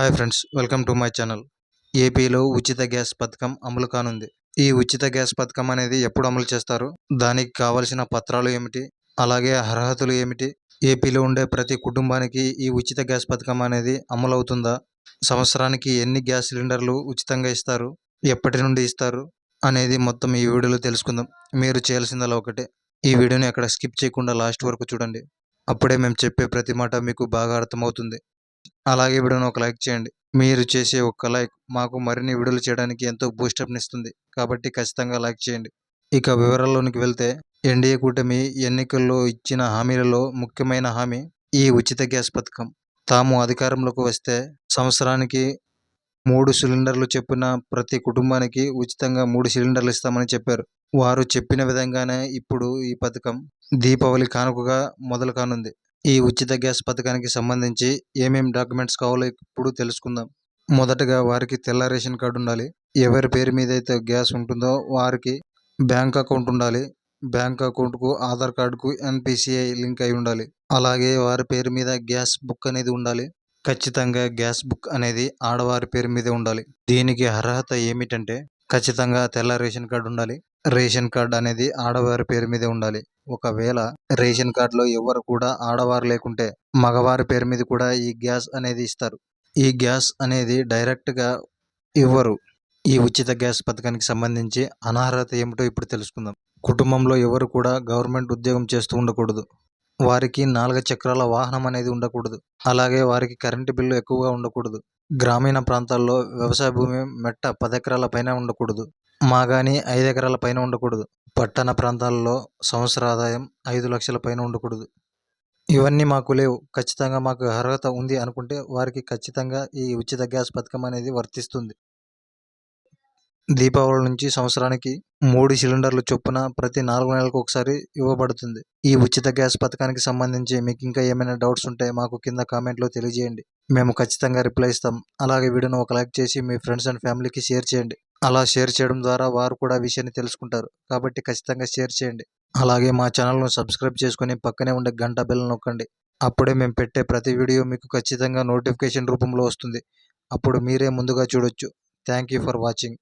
Hi friends welcome to my channel. ఏపీలో ఉచిత gas పథకం అమలు కానుంది. ఈ ఉచిత గ్యాస్ పథకం అనేది ఎప్పుడు అమలు చేస్తారు? దానికి కావలసిన పత్రాలు ఏమిటి? అలాగే అర్హతలు ఏమిటి? ఏపీలో ఉండే ప్రతి కుటుంబానికి ఈ ఉచిత గ్యాస్ పథకం అనేది అమలు అవుతుందా సంవత్సరానికి ఎన్ని గ్యాస్ సిలిండర్లు ఉచితంగా ఇస్తారు? ఎప్పటి నుండి ఇస్తారు? అనేది మొత్తం ఈ వీడియోలో తెలుసుకుందాం. మీరు చేయాల్సిందలా ఒకటే. ఈ వీడియోని అక్కడ స్కిప్ చేయకుండా లాస్ట్ వరకు చూడండి. అప్పుడే మేము చెప్పే ప్రతి మాట మీకు బాగా అర్థమవుతుంది. అలాగే వీడియోని ఒక లైక్ చేయండి. మీరు చేసే ఒక్క లైక్ మాకు మరిన్ని వీడియోలు చేయడానికి ఎంతో బూస్టప్నిస్తుంది కాబట్టి ఖచ్చితంగా లైక్ చేయండి. ఇక వివరాల్లోనికి వెళ్తే ఎన్డీఏ కూటమి ఎన్నికల్లో ఇచ్చిన హామీలలో ముఖ్యమైన హామీ ఈ ఉచిత గ్యాస్ పథకం. తాము అధికారంలోకి వస్తే సంవత్సరానికి మూడు సిలిండర్లు చెప్పిన ప్రతి కుటుంబానికి ఉచితంగా మూడు సిలిండర్లు ఇస్తామని చెప్పారు. వారు చెప్పిన విధంగానే ఇప్పుడు ఈ పథకం దీపావళి కానుకగా మొదలు కానుంది ఈ ఉచిత గ్యాస్ పథకానికి సంబంధించి ఏమేం డాక్యుమెంట్స్ కావాలో ఇప్పుడు తెలుసుకుందాం. మొదటగా వారికి తెల్ల రేషన్ కార్డు ఉండాలి. ఎవరి పేరు మీద అయితే గ్యాస్ ఉంటుందో వారికి బ్యాంక్ అకౌంట్ ఉండాలి. బ్యాంక్ అకౌంట్కు ఆధార్ కార్డుకు ఎన్పిసిఐ లింక్ అయి ఉండాలి. అలాగే వారి పేరు మీద గ్యాస్ బుక్ అనేది ఉండాలి. ఖచ్చితంగా గ్యాస్ బుక్ అనేది ఆడవారి పేరు మీదే ఉండాలి. దీనికి అర్హత ఏమిటంటే ఖచ్చితంగా తెల్ల రేషన్ కార్డు ఉండాలి. రేషన్ కార్డు అనేది ఆడవారి పేరు మీదే ఉండాలి. ఒకవేళ రేషన్ కార్డులో ఎవరు కూడా ఆడవారు లేకుంటే మగవారి పేరు మీద కూడా ఈ గ్యాస్ అనేది ఇస్తారు. ఈ గ్యాస్ అనేది డైరెక్ట్గా ఇవ్వరు. ఈ ఉచిత గ్యాస్ పథకానికి సంబంధించి అనర్హత ఏమిటో ఇప్పుడు తెలుసుకుందాం. కుటుంబంలో ఎవరు కూడా గవర్నమెంట్ ఉద్యోగం చేస్తూ ఉండకూడదు. వారికి నాలుగు చక్రాల వాహనం అనేది ఉండకూడదు. అలాగే వారికి కరెంటు బిల్లు ఎక్కువగా ఉండకూడదు. గ్రామీణ ప్రాంతాల్లో వ్యవసాయ భూమి మెట్ట పది ఎకరాల పైన ఉండకూడదు మాగాని ఐదు ఎకరాల పైన ఉండకూడదు. పట్టణ ప్రాంతాల్లో సంవత్సర ఆదాయం ఐదు లక్షల పైన ఉండకూడదు. ఇవన్నీ మాకు లేవు. ఖచ్చితంగా మాకు అర్హత ఉంది అనుకుంటే వారికి ఖచ్చితంగా ఈ ఉచిత గ్యాస్ పథకం అనేది వర్తిస్తుంది. దీపావళి నుంచి సంవత్సరానికి మూడు సిలిండర్లు చొప్పున ప్రతి నాలుగు నెలలకు ఒకసారి ఇవ్వబడుతుంది. ఈ ఉచిత గ్యాస్ పథకానికి సంబంధించి మీకు ఇంకా ఏమైనా డౌట్స్ ఉంటే మాకు కింద కామెంట్లో తెలియజేయండి. మేము ఖచ్చితంగా రిప్లై ఇస్తాం. అలాగే వీడియోను ఒక లైక్ చేసి మీ ఫ్రెండ్స్ అండ్ ఫ్యామిలీకి షేర్ చేయండి. అలా షేర్ చేయడం ద్వారా వారు కూడా విషయాన్ని తెలుసుకుంటారు. కాబట్టి ఖచ్చితంగా షేర్ చేయండి. అలాగే మా ఛానల్ను సబ్స్క్రైబ్ చేసుకొని పక్కనే ఉండే గంట బెల్ నొక్కండి. అప్పుడే మేము పెట్టే ప్రతి వీడియో మీకు ఖచ్చితంగా నోటిఫికేషన్ రూపంలో వస్తుంది. అప్పుడు మీరే ముందుగా చూడొచ్చు. Thank you for watching.